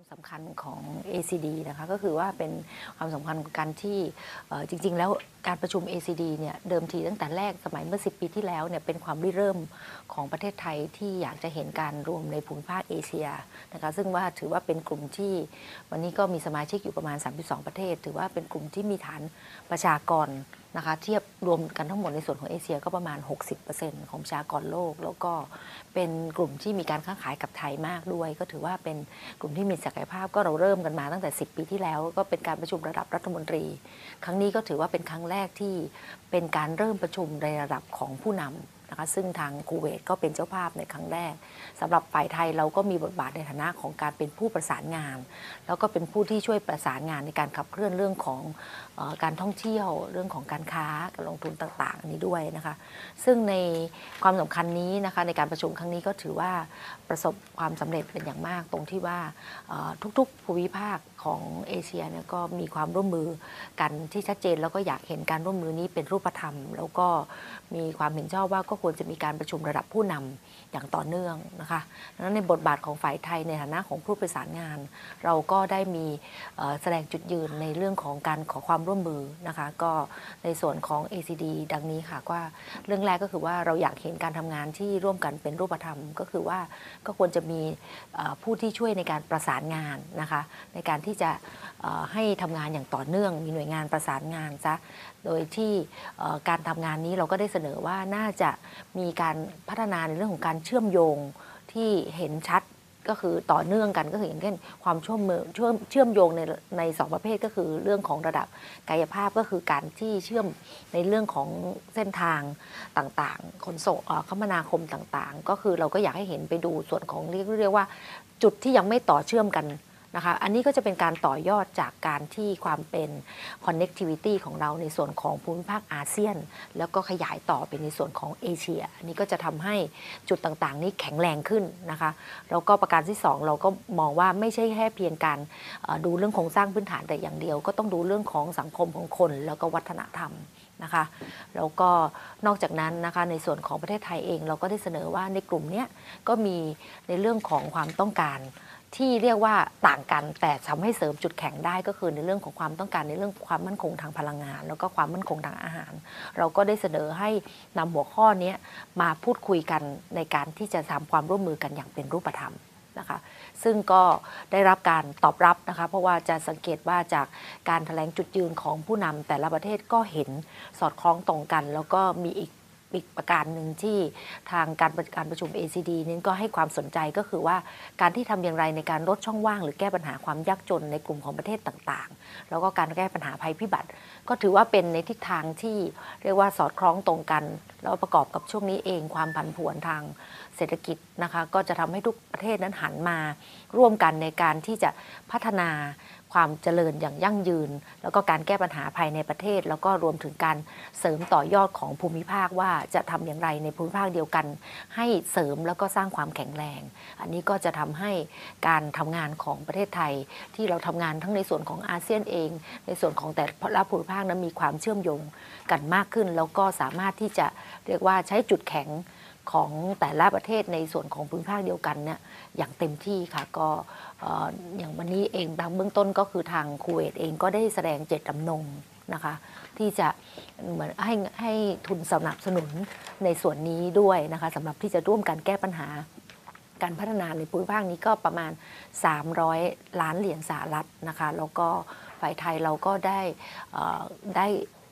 ความสำคัญของ ACD นะคะก็คือว่าเป็นความสำคัญของการที่เอ่อจริง ๆ แล้วการประชุม ACD เนี่ยเดิมทีตั้งแต่แรกสมัยเมื่อ 10 ปีที่แล้วเนี่ยเป็นความริเริ่มของประเทศไทยที่อยากจะเห็นการรวมในภูมิภาคเอเชียนะคะซึ่งว่าถือว่าเป็นกลุ่มที่วันนี้ก็มีสมาชิกอยู่ประมาณ 32 ประเทศ ถือว่าเป็นกลุ่มที่มีฐานประชากร นะคะเทียบรวมกันทั้งหมดในส่วนของเอเชียก็ประมาณ 60%ของประชากรโลก แล้วก็เป็นกลุ่มที่มีการค้าขายกับไทยมากด้วย ก็ถือว่าเป็นกลุ่มที่มีศักยภาพก็เราเริ่มกันมาตั้งแต่ 10 ปีที่แล้ว ก็เป็นการประชุมระดับรัฐมนตรี ครั้งนี้ก็ถือว่าเป็นครั้งแรกที่เป็นการเริ่มประชุมในระดับของผู้นำ นะคะซึ่งทางคูเวตก็เป็นเจ้าภาพในครั้งแรกสำหรับฝ่ายไทยเราก็มีบทบาทในฐานะของการเป็นผู้ประสานงาน แล้วก็เป็นผู้ที่ช่วยประสานงานในการขับเคลื่อนเรื่องของออการท่องเที่ยวเรื่องของการค้าการลงทุนต่าง ๆ นี้ด้วยนะคะซึ่งในความสำคัญนี้นะคะในการประชุมครั้งนี้ก็ถือว่าประสบความสำเร็จเป็นอย่างมากตรงที่ว่าทุกๆภูมิภาค ของเอเชียเนี่ยก็มีความร่วมมือกันที่ชัดเจน แล้วก็อยากเห็นการร่วมมือนี้เป็นรูปธรรม แล้วก็มีความเห็นชอบว่าก็ควรจะมีการประชุมระดับผู้นำอย่างต่อเนื่องนะคะดังนั้นในบทบาทของฝ่ายไทยในฐานะของผู้ประสานงาน เราก็ได้มีแสดงจุดยืนในเรื่องของการขอความร่วมมือนะคะก็ในส่วนของ ACD ดังนี้ค่ะว่าเรื่องแรกก็คือว่าเราอยากเห็นการทำงานที่ร่วมกันเป็นรูปธรรม ก็คือว่าก็ควรจะมีผู้ที่ช่วยในการประสานงานนะคะในการที่จะเอ่อให้ทำงานอย่างต่อเนื่องมีหน่วยงานประสานงานซะโดยที่การทำงานนี้เราก็ได้เสนอว่าน่าจะมีการพัฒนาในเรื่องของการเชื่อมโยงที่เห็นชัดก็คือต่อเนื่องกันก็คืออย่างเช่นความเชื่อมมือเชื่อมเชื่อมโยงในในสองประเภทก็คือเรื่องของระดับกายภาพก็คือการที่เชื่อมในเรื่องของเส้นทางต่างๆขนส่งคมนาคมต่างๆ ก็คือเราก็อยากให้เห็นไปดูส่วนของเรียกเรียกว่าจุดที่ยังไม่ต่อเชื่อมกัน นะคะอันนี้ก็จะเป็นการต่อยอดจากการที่ความเป็น connectivity ของเราในส่วนของภูมิภาคอาเซียน แล้วก็ขยายต่อเป็นในส่วนของเอเชียอันนี้ก็จะทำให้จุดต่างๆ นี้แข็งแรงขึ้นนะคะแล้วก็ประการที่ 2 เราก็มองว่าไม่ใช่แค่เพียงการดูเรื่องโครงสร้างพื้นฐานแต่อย่างเดียว ก็ต้องดูเรื่องของสังคมของคน แล้วก็วัฒนธรรมนะคะแล้วก็นอกจากนั้นนะคะในส่วนของประเทศไทยเองเราก็ได้เสนอว่าในกลุ่มนี้ก็มีในเรื่องของความต้องการ ที่เรียกว่าต่างกันแต่ทำให้เสริมจุดแข็งได้ก็คือในเรื่องของความต้องการในเรื่องความมั่นคงทางพลังงาน แล้วก็ความมั่นคงทางอาหาร เราก็ได้เสนอให้นำหัวข้อนี้มาพูดคุยกันในการที่จะทำความร่วมมือกันอย่างเป็นรูปธรรมนะคะซึ่งก็ได้รับการตอบรับนะคะเพราะว่าจะสังเกตว่าจากการแถลงจุดยืนของผู้นำแต่ละประเทศก็เห็นสอดคล้องตรงกัน แล้วก็มีอีก อีกประการหนึ่งที่ทางการประการประชุม ACD นี้ก็ให้ความสนใจก็คือว่าการที่ทำอย่างไรในการลดช่องว่าง หรือแก้ปัญหาความยากจนในกลุ่มของประเทศต่างๆ แล้วก็การแก้ปัญหาภัยพิบัติ ก็ถือว่าเป็นในทิศทางที่เรียกว่าสอดคล้องตรงกัน แล้วประกอบกับช่วงนี้เองความผันผวนทางเศรษฐกิจนะคะ ก็จะทำให้ทุกประเทศนั้นหันมาร่วมกันในการที่จะพัฒนา ความเจริญอย่างยั่งยืน แล้วก็การแก้ปัญหาภายในประเทศ แล้วก็รวมถึงการเสริมต่อยอดของภูมิภาคว่าจะทำอย่างไรในภูมิภาคเดียวกัน ให้เสริมแล้วก็สร้างความแข็งแรง อันนี้ก็จะทำให้การทำงานของประเทศไทย ที่เราทำงานทั้งในส่วนของอาเซียนเอง ในส่วนของแต่ละภูมิภาคนั้นมีความเชื่อมโยงกันมากขึ้น แล้วก็สามารถที่จะเรียกว่าใช้จุดแข็งของแต่ละประเทศในส่วนของภูมิภาคเดียวกันเนี่ย อย่างเต็มที่ค่ะก็ออย่างวันนี้เองทางเบื้องต้นก็คือทางคูเวตเองก็ได้แสดงเจตจำนงนะคะที่จะเหมือนให้ให้ทุนสนับสนุนในส่วนนี้ด้วยนะคะสำหรับที่จะร่วมกันแก้ปัญหาการพัฒนาในภูมิภาคนี้ก็ประมาณ 300 ล้านเหรียญสหรัฐนะคะ แล้วก็ฝ่ายไทยเราก็ได้ได้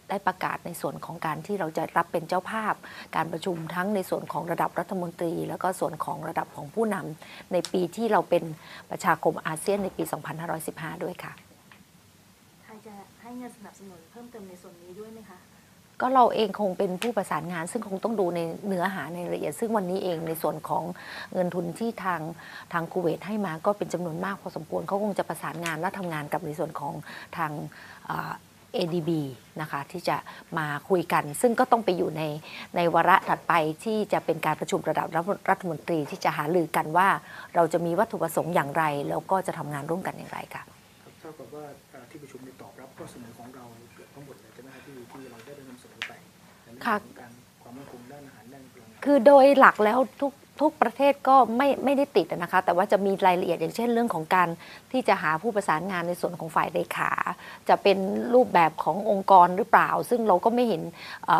ได้ประกาศในส่วนของการที่เราจะรับเป็นเจ้าภาพ การประชุมทั้งในส่วนของระดับรัฐมนตรี แล้วก็ส่วนของระดับของผู้นำในปีที่เราเป็นประชาคมอาเซียนในปี 2515 ด้วยค่ะไทยจะให้เงินสนับสนุนเพิ่มเติมในส่วนนี้ด้วยไหมคะก็เราเองคงเป็นผู้ประสานงาน ซึ่งคงต้องดูในเนื้อหาในรายละเอียด ซึ่งวันนี้เองในส่วนของเงินทุนที่ทางทางคูเวตให้มาก็เป็นจำนวนมากพอสมควรเขาคงจะประสานงานและทำงานกับในส่วนของทางอ่า ADB นะคะที่จะมาคุยกัน ซึ่งก็ต้องไปอยู่ในในวาระถัดไปที่จะเป็นการประชุมระดับรัฐมนตรีที่จะหารือกันว่า เราจะมีวัตถุประสงค์อย่างไร แล้วก็จะทำงานร่วมกันอย่างไรค่ะครับเท่ากับว่าเอ่อที่ประชุมได้ตอบรับข้อเสนอของเราเกือบทั้งหมดเลยใช่ไหมครับที่ที่เราได้นำเสนอไปในเรื่องค่ะของการความมั่นคงด้านอาหารด้านพลังงานคือโดยหลักแล้วทุก ทุกประเทศก็ไม่ไม่ได้ติดนะคะ แต่ว่าจะมีรายละเอียดอย่างเช่นเรื่องของการที่จะหาผู้ประสานงานในส่วนของฝ่ายเลขา จะเป็นรูปแบบขององค์กรหรือเปล่า ซึ่งเราก็ไม่เห็น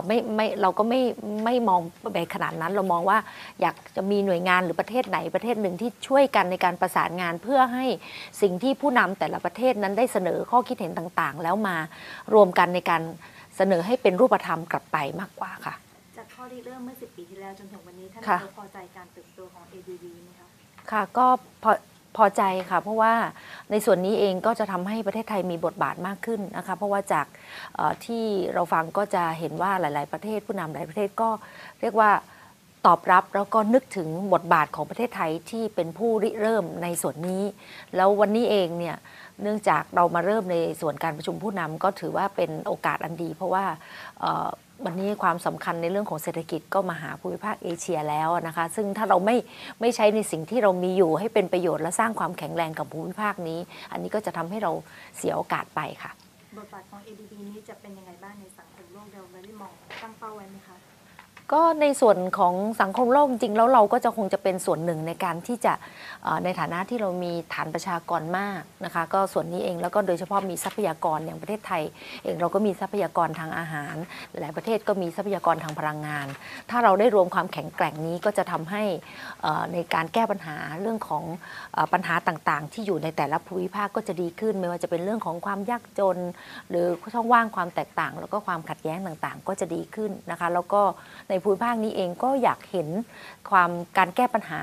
ไม่ไม่เราก็ไม่ไม่มองไปขนาดนั้น เรามองว่าอยากจะมีหน่วยงานหรือประเทศไหนประเทศหนึ่งที่ช่วยกันในการประสานงานเพื่อให้สิ่งที่ผู้นำแต่ละประเทศนั้นได้เสนอข้อคิดเห็นต่างๆ แล้วมารวมกันในการเสนอให้เป็นรูปธรรมกลับไปมากกว่าค่ะ ริเริ่มเมื่อ 10 ปีที่แล้วจนถึงวันนี้ท่านค่ะนายกพอใจการเติบโตของ ADB ไหมคะ ค่ะก็พอพอใจค่ะ เพราะว่าในส่วนนี้เองก็จะทำให้ประเทศไทยมีบทบาทมากขึ้นนะคะ เพราะว่าจากเอ่อที่เราฟังก็จะเห็นว่าหลาย ๆ ประเทศผู้นำหลายประเทศก็เรียกว่า ตอบรับแล้วก็นึกถึงบทบาทของประเทศไทยที่เป็นผู้ริเริ่มในส่วนนี้ แล้ววันนี้เองเนี่ยเนื่องจากเรามาเริ่มในส่วนการประชุมผู้นำก็ถือว่าเป็นโอกาสอันดี เพราะว่าวันนี้ความสำคัญในเรื่องของเศรษฐกิจก็มาหาภูมิภาคเอเชียแล้วนะคะ ซึ่งถ้าเราไม่ไม่ใช้ในสิ่งที่เรามีอยู่ให้เป็นประโยชน์และสร้างความแข็งแรงกับภูมิภาคนี้ อันนี้ก็จะทำให้เราเสียโอกาสไปค่ะ บทบาทของ ADB นี้จะเป็นยังไงบ้างในสังคมโลกเราได้มองตั้งเป้าไว้ไหมคะ ก็ในส่วนของสังคมโลกจริงๆแล้วเราก็จะคงจะเป็นส่วนหนึ่งในการที่จะในฐานะที่เรามีฐานประชากรมากนะคะก็ส่วนนี้เองแล้วก็โดยเฉพาะมีทรัพยากรอย่างประเทศไทย เองเราก็มีทรัพยากรทางอาหาร หลายประเทศก็มีทรัพยากรทางพลังงาน ถ้าเราได้รวมความแข็งแกร่งนี้ก็จะทำให้ในการแก้ปัญหาเรื่องของปัญหาต่างๆ ที่อยู่ในแต่ละภูมิภาคก็จะดีขึ้น ไม่ว่าจะเป็นเรื่องของความยากจน หรือช่องว่างความแตกต่าง แล้วก็ความขัดแย้งต่างๆ ก็จะดีขึ้นนะคะแล้วก็ในภูมิภาคนี้เองก็อยากเห็นความการแก้ปัญหา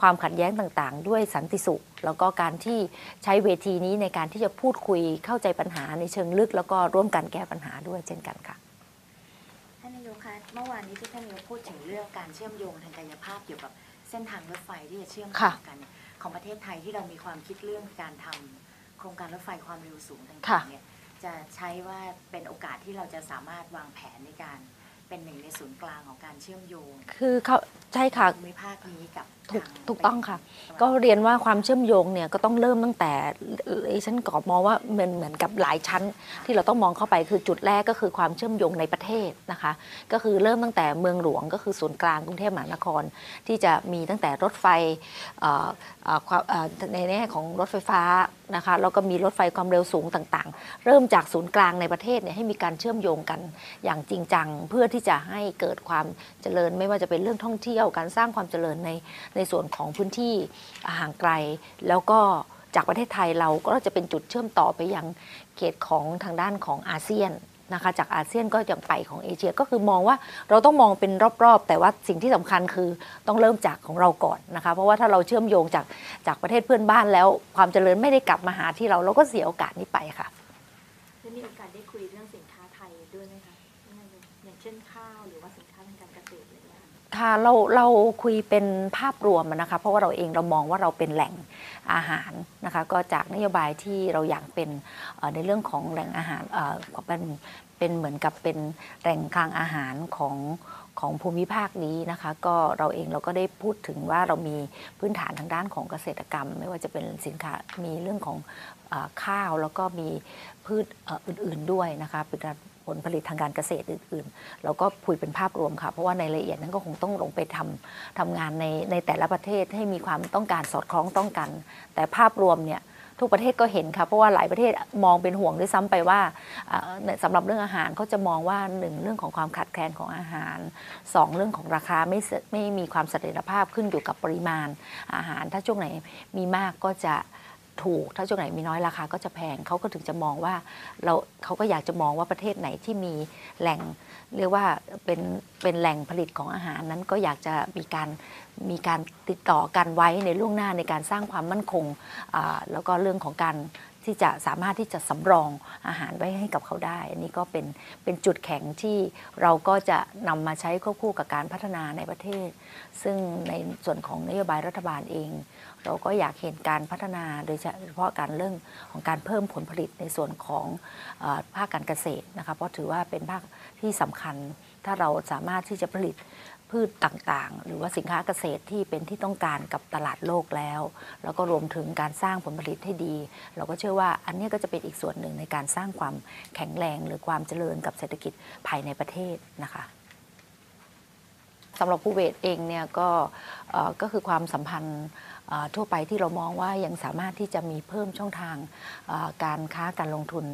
ความขัดแย้งต่างๆ ด้วยสันติสุข แล้วก็การที่ใช้เวทีนี้ในการที่จะพูดคุยเข้าใจปัญหาในเชิงลึก แล้วก็ร่วมกันแก้ปัญหาด้วยเช่นกันค่ะท่านนายกคะเมื่อวานนี้ที่ท่านนายกพูดถึงเรื่องการเชื่อมโยงทางกายภาพเกี่ยวกับเส้นทางรถไฟที่จะเชื่อมต่ค่ะอกันของประเทศไทยที่เรามีความคิดเรื่องการทำโครงการรถไฟความเร็วสูงต่ค่ะางๆเนี่ยจะใช้ว่าเป็นโอกาสที่เราจะสามารถวางแผนในการ เป็นหนึ่งในศูนย์กลางของการเชื่อมโยงคือเขาใช่ค่ะภูมิภาคนี้กับถูกทางถูกต้องค่ะตะวันก็เรียนว่าความเชื่อมโยงเนี่ยก็ต้องเริ่มตั้งแต่เอ่อฉันกอบมองว่าเหมือนเหมือนกับหลายชั้น ที่เราต้องมองเข้าไปคือจุดแรกก็คือความเชื่อมโยงในประเทศนะคะ ก็คือเริ่มตั้งแต่เมืองหลวงก็คือศูนย์กลางกรุงเทพมหานคร ที่จะมีตั้งแต่รถไฟเอ่อเอ่อความเอ่อในแง่ของรถไฟฟ้านะคะแล้วก็มีรถไฟความเร็วสูงต่างๆ เริ่มจากศูนย์กลางในประเทศเนี่ยให้มีการเชื่อมโยงกันอย่างจริงจังเพื่อที่ที่จะให้เกิดความเจริญ ไม่ว่าจะเป็นเรื่องท่องเที่ยวการสร้างความเจริญในในส่วนของพื้นที่ห่างไกล แล้วก็จากประเทศไทยเราก็จะเป็นจุดเชื่อมต่อไปยังเขตของทางด้านของอาเซียนนะคะจากอาเซียนก็ยังไปของเอเชียก็คือมองว่าเราต้องมองเป็นรอบๆ แต่ว่าสิ่งที่สำคัญคือต้องเริ่มจากของเราก่อนนะคะ เพราะว่าถ้าเราเชื่อมโยงจากจากประเทศเพื่อนบ้านแล้ว ความเจริญไม่ได้กลับมาหาที่เราเราก็เสียโอกาสนี้ไปค่ะได้มีโอกาสได้คุยเรื่องสินค้าไทยด้วยไหม ช่นข้าวหรือว่าสินค้าทางการเกษตรอะไรอย่างเงี้ย ค่ะเราเราคุยเป็นภาพรวมอะนะคะ เพราะว่าเราเองเรามองว่าเราเป็นแหล่งอาหารนะคะ ก็จากนโยบายที่เราอยากเป็นเอ่อในเรื่องของแหล่งอาหารเอ่อเป็นเป็นเหมือนกับเป็นแหล่งคลังอาหารของของภูมิภาคนี้นะคะ ก็เราเองเราก็ได้พูดถึงว่าเรามีพื้นฐานทางด้านของเกษตรกรรม ไม่ว่าจะเป็นสินค้ามีเรื่องของเออข้าวแล้วก็มีพืชเอ่ออื่นๆด้วยนะคะเป็นการ ผลผลิตทางการเกษตรอื่นๆ เราก็คุยเป็นภาพรวมค่ะ เพราะว่าในรายละเอียดนั้นก็คงต้องลงไปทำทำงานในในแต่ละประเทศให้มีความต้องการสอดคล้องต้องกัน แต่ภาพรวมเนี่ยทุกประเทศก็เห็นค่ะ เพราะว่าหลายประเทศมองเป็นห่วงด้วยซ้ำไปว่าอ่าในสำหรับเรื่องอาหารเขาจะมองว่าหนึ่งเรื่องของความขาดแคลนของอาหารสองเรื่องของราคาไม่ไม่มีความเสถียรภาพขึ้นอยู่กับปริมาณอาหาร ถ้าช่วงไหนมีมากก็จะ ถูก ถ้าช่วงไหนมีน้อยราคาก็จะแพงเขาก็ถึงจะมองว่าเราเขาก็อยากจะมองว่าประเทศไหนที่มีแหล่งเรียกว่าเป็นเป็นแหล่งผลิตของอาหารนั้นก็อยากจะมีการมีการติดต่อกันไว้ในล่วงหน้าในการสร้างความมั่นคงแล้วก็เรื่องของการ ที่จะสามารถที่จะสำรองอาหารไว้ให้กับเขาได้ อันนี้ก็เป็นเป็นจุดแข็งที่เราก็จะนำมาใช้ควบคู่กับการพัฒนาในประเทศ ซึ่งในส่วนของนโยบายรัฐบาลเอง เราก็อยากเห็นการพัฒนาโดยเฉพาะการเรื่องของการเพิ่มผลผลิตในส่วนของภาคการเกษตรนะคะเพราะถือว่าเป็นภาคที่สำคัญถ้าเราสามารถที่จะผลิต พืชต่างๆ หรือว่าสินค้าเกษตรที่เป็นที่ต้องการกับตลาดโลกแล้ว แล้วก็รวมถึงการสร้างผลผลิตให้ดี เราก็เชื่อว่าอันนี้ก็จะเป็นอีกส่วนหนึ่งในการสร้างความแข็งแรงหรือความเจริญกับเศรษฐกิจภายในประเทศนะคะสำหรับคูเวตเองเนี่ยก็ก็คือความสัมพันธ์ทั่วไปที่เรามองว่ายังสามารถที่จะมีเพิ่มช่องทางการค้าการลงทุน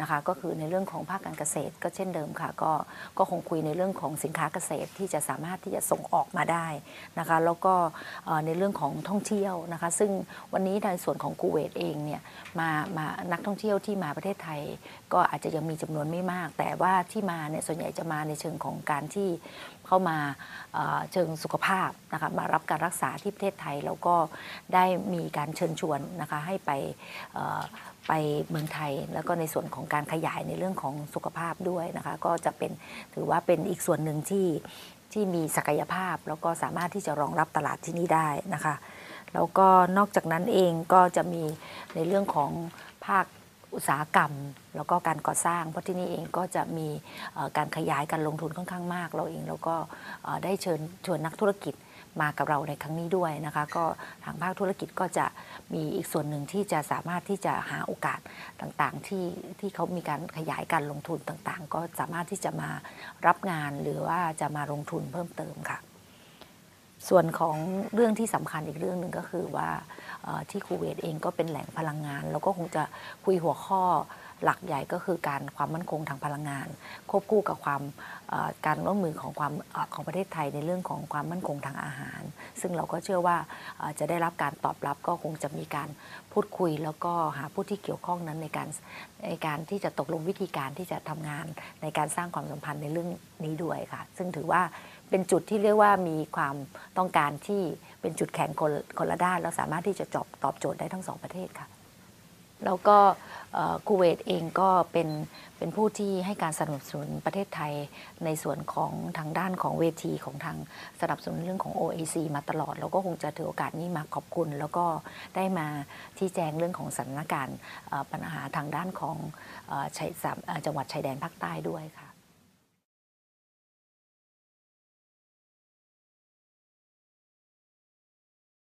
นะคะก็คือในเรื่องของภาคการเกษตรก็เช่นเดิมค่ะก็ก็คงคุยในเรื่องของสินค้าเกษตรที่จะสามารถที่จะส่งออกมาได้นะคะแล้วก็ในเรื่องของท่องเที่ยวนะคะซึ่งวันนี้ในส่วนของคูเวตเองเนี่ยมามานักท่องเที่ยวที่มาประเทศไทย ก็อาจจะยังมีจำนวนไม่มาก แต่ว่าที่มาเนี่ยส่วนใหญ่จะมาในเชิงของการที่เข้ามาเชิงสุขภาพนะคะมารับการรักษาที่ประเทศไทยแล้วก็ได้มีการเชิญชวนนะคะให้ไป ไปเมืองไทย แล้วก็ในส่วนของการขยายในเรื่องของสุขภาพด้วยนะคะ ก็จะเป็นถือว่าเป็นอีกส่วนหนึ่งที่ที่มีศักยภาพ แล้วก็สามารถที่จะรองรับตลาดที่นี่ได้นะคะ แล้วก็นอกจากนั้นเองก็จะมีในเรื่องของภาคอุตสาหกรรม แล้วก็การก่อสร้างเพราะที่นี่เองก็จะมีการขยายการลงทุนค่อนข้างมาก เราเองเราก็ได้เชิญชวนนักธุรกิจ มากับเราในครั้งนี้ด้วยนะคะก็ทางภาคธุรกิจก็จะมีอีกส่วนหนึ่งที่จะสามารถที่จะหาโอกาสต่างๆ ที่ที่เขามีการขยายการลงทุนต่างๆ ก็สามารถที่จะมารับงานหรือว่าจะมาลงทุนเพิ่มเติมค่ะ ส่วนของเรื่องที่สำคัญอีกเรื่องหนึ่งก็คือว่าที่คูเวตเองก็เป็นแหล่งพลังงาน แล้วก็คงจะคุยหัวข้อ หลักใหญ่ก็คือการความมั่นคงทางพลังงาน ควบคู่กับความการร่วมมือของความอของประเทศไทยในเรื่องของความมั่นคงทางอาหาร ซึ่งเราก็เชื่อว่าจะได้รับการตอบรับก็คงจะมีการพูดคุย แล้วก็หาผู้ที่เกี่ยวข้องนั้นในการในการที่จะตกลงวิธีการที่จะทำงานในการสร้างความสัมพันธ์ในเรื่องนี้ด้วยค่ะ ซึ่งถือว่าเป็นจุดที่เรียกว่ามีความต้องการที่เป็นจุดแข็งคนคนละด้าน แล้วสามารถที่จะจบตอบโจทย์ได้ทั้งสองประเทศค่ะ แล้วก็คูเวตเองก็เป็นเป็นผู้ที่ให้การสนับสนุนประเทศไทยในส่วนของทางด้านของเวทีของทางสนับสนุนเรื่องของ OAC มาตลอด แล้วก็คงจะถือโอกาสนี้มาขอบคุณ แล้วก็ได้มาที่แจงเรื่องของสถานการณ์ปัญหาทางด้านของอจังหวัดชายแดนภาคใต้ด้วยค่ะ